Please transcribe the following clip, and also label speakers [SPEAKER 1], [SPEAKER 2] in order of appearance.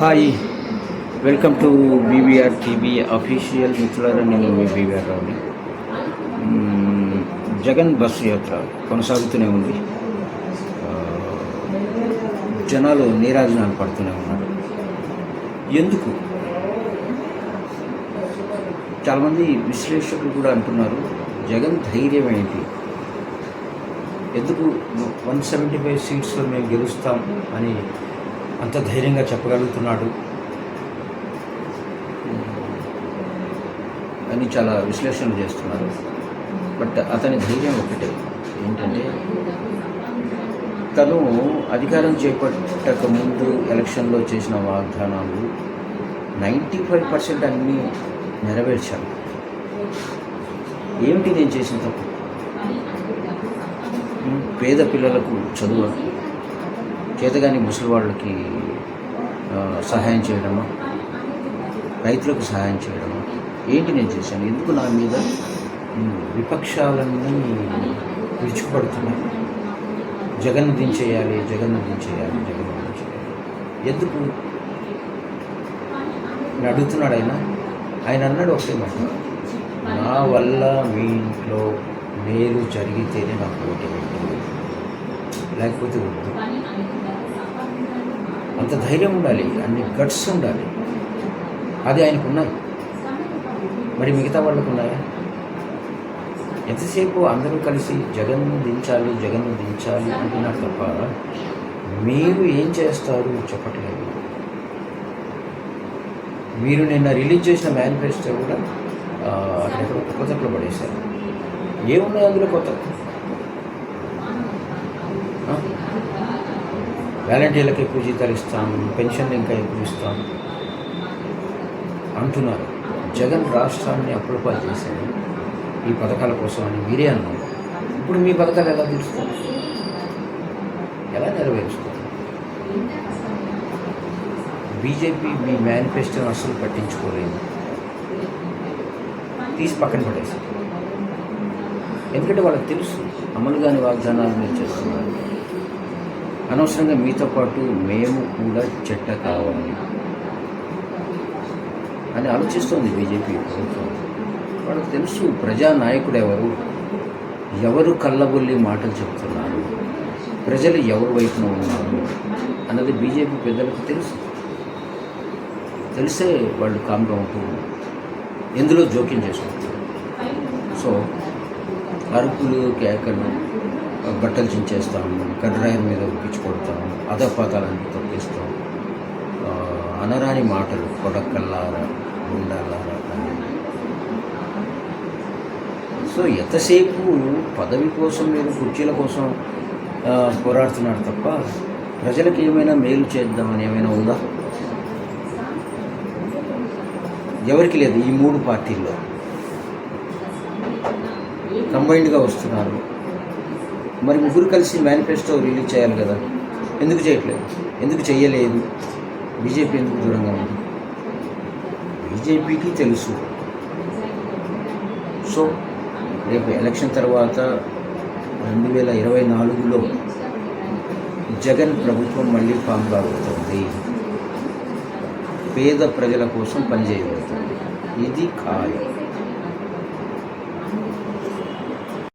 [SPEAKER 1] Hi welcome to BVR TV official మిత్రులారా నేను మీ బీవీఆర్ రావుని జగన్ బస్సు యాత్ర కొనసాగుతూనే ఉంది. జనాలు నీరాజనాలు పడుతూనే ఉన్నారు. ఎందుకు? చాలామంది విశ్లేషకులు కూడా అంటున్నారు జగన్ ధైర్యం ఏంటి? ఎందుకు వన్ సెవెంటీ ఫైవ్ సీట్స్లో మేము గెలుస్తాం అని అంత ధైర్యంగా చెప్పగలుగుతున్నాడు. అని చాలా విశ్లేషణలు చేస్తున్నారు. బట్ అతని ధైర్యం ఒకటే ఏంటంటే తను అధికారం చేపట్టక ముందు ఎలక్షన్లో చేసిన వాగ్దానాలు నైంటీ ఫైవ్ పర్సెంట్ అన్నీ నెరవేర్చాను ఏమిటి నేను చేసిన తప్పు? పేద పిల్లలకు చదువు చేతగాని ముసలి వాళ్ళకి సహాయం చేయడము? రైతులకు సహాయం చేయడము? ఏంటి నేను చేశాను? ఎందుకు నా మీద విపక్షాలన్నీ విరుచుకుపడుతున్నాయి? జగన్ దించేయాలి జగన్ దించేయాలి జగన్ దించేయాలి ఎందుకు? అని అడుగుతున్నాడు ఆయన. ఆయన అన్నాడు ఒకటే మాట. నా వల్ల మీ ఇంట్లో మేలు జరిగితేనే నాకు ఓటు పెట్టింది లేకపోతే వద్దు. అంత ధైర్యం ఉండాలి అన్ని గట్స్ ఉండాలి. అది ఆయనకు ఉన్నాయి. మరి మిగతా వాళ్ళకు ఉన్నాయా? ఎంతసేపు అందరూ కలిసి జగన్ను దించాలి జగన్ను దించాలి అంటున్నారు తప్ప మీరు ఏం చేస్తారు చెప్పట్లేదు. మీరు నిన్న రిలీజ్ చేసిన మేనిఫెస్టో కూడా అక్కడ కొత్త పడేశారు. ఏమున్నాయి అందులో కొత్త? వాలంటీర్లకు ఎక్కువ జీతాలు ఇస్తాము పెన్షన్లు ఇంకా ఎక్కువ ఇస్తాము అంటున్నారు. జగన్ రాష్ట్రాన్ని అప్పులపాలు చేశారు. ఈ పథకాల కోసం అని మీరే అన్నారు. ఇప్పుడు మీ పథకాలు ఎలా తీరుస్తారు ఎలా నెరవేరుస్తారు బీజేపీ మీ మేనిఫెస్టోని అస్సలు పట్టించుకోలేదు. తీసి పక్కన పడేసారు ఎందుకంటే వాళ్ళకి తెలుసు అమలు కాని వాగ్దానాలు మీరు చేస్తున్నారు. అనవసరంగా మీతో పాటు మేము కూడా చెట్ట కావాలి అని ఆలోచిస్తోంది బీజేపీ ప్రభుత్వం. వాళ్ళకి తెలుసు ప్రజానాయకుడు ఎవరు? ఎవరు కళ్ళబొల్లి మాటలు చెప్తున్నారు? ప్రజలు ఎవరి వైపున ఉన్నారు అన్నది బీజేపీ పెద్దలకు తెలుసు. తెలిసే వాళ్ళు కామ్గా ఉంటూ ఎందులో జోక్యం చేసుకుంటారు సో అరుపులు కేకలు బట్టలు చించేస్తాము కడ్రాయర్ మీద ఒప్పించుకొడతాము కొడతాం అధపాతాలను తొక్కిస్తాం. అనరాని మాటలు కొడకల్లారా ఉండాలారా అని. సో ఎంతసేపు పదవి కోసం మీరు కుర్చీల కోసం పోరాడుతున్నారు తప్ప ప్రజలకు ఏమైనా మేలు చేద్దామని ఏమైనా ఉందా? ఎవరికి లేదు ఈ మూడు పార్టీల్లో. కంబైన్డ్గా వస్తున్నారు. మరి ముగ్గురు కలిసి మేనిఫెస్టో రిలీజ్ చేయాలి కదా. ఎందుకు చేయట్లేదు? ఎందుకు చేయలేదు బీజేపీ ఎందుకు దూరంగా ఉంది? బీజేపీకి తెలుసు. సో రేపు ఎలక్షన్ తర్వాత రెండు వేల ఇరవై నాలుగులో జగన్ ప్రభుత్వం మళ్ళీ ఫామ్ కాబోతుంది. పేద ప్రజల కోసం పనిచేయబోతుంది. ఇది ఖాయం.